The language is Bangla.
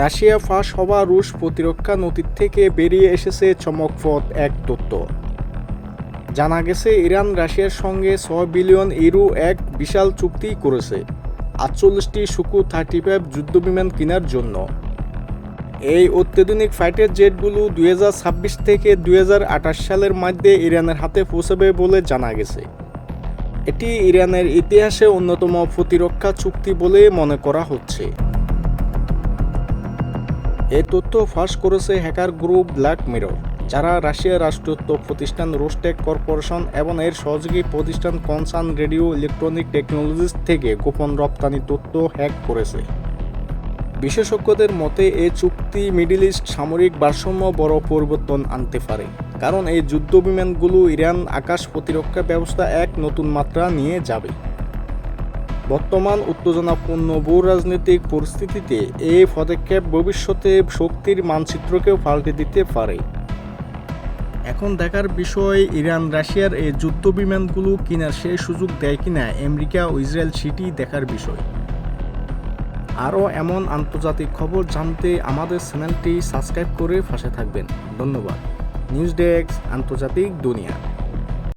রাশিয়া ফাঁস হওয়া রুশ প্রতিরক্ষা নথির থেকে বেরিয়ে এসেছে চমকপ্রদ এক তথ্য। জানা গেছে, ইরান রাশিয়ার সঙ্গে ছয় বিলিয়ন ইউরো এক বিশাল চুক্তি করেছে, আটচল্লিশটি সুকু থার্টি ফাইভ যুদ্ধবিমান কেনার জন্য। এই অত্যাধুনিক ফাইটার জেটগুলো দুই হাজার ছাব্বিশ থেকে দুই হাজার আঠাশ সালের মধ্যে ইরানের হাতে পৌঁছাবে বলে জানা গেছে। এটি ইরানের ইতিহাসে অন্যতম প্রতিরক্ষা চুক্তি বলে মনে করা হচ্ছে। এই তথ্য ফাঁস করেছে হ্যাকার গ্রুপ ব্ল্যাক মিরর, যারা রাশিয়ার রাষ্ট্রত্ব প্রতিষ্ঠান রোস্টেক কর্পোরেশন এবং এর সহযোগী প্রতিষ্ঠান কনসার্ন রেডিও ইলেকট্রনিক টেকনোলজিস থেকে গোপন রপ্তানি তথ্য হ্যাক করেছে। বিশেষজ্ঞদের মতে এই চুক্তি মিডিল ইস্ট সামরিক ভারসাম্য বড় পরিবর্তন আনতে পারে, কারণ এই যুদ্ধ বিমানগুলো ইরান আকাশ প্রতিরক্ষা ব্যবস্থা এক নতুন মাত্রা নিয়ে যাবে। বর্তমান উত্তেজনাপূর্ণ ভূ রাজনৈতিক পরিস্থিতিতে এই পদক্ষেপ ভবিষ্যতে শক্তির মানচিত্রকেও পাল্টে দিতে পারে। এখন দেখার বিষয়, ইরান, রাশিয়ার এই যুদ্ধ বিমানগুলো কেনার সেই সুযোগ দেয় কিনা, আমেরিকা ও ইসরায়েল সেটি দেখার বিষয়। আরও এমন আন্তর্জাতিক খবর জানতে আমাদের চ্যানেলটি সাবস্ক্রাইব করে পাশে থাকবেন। ধন্যবাদ। নিউজ ডেস্ক, আন্তর্জাতিক দুনিয়া।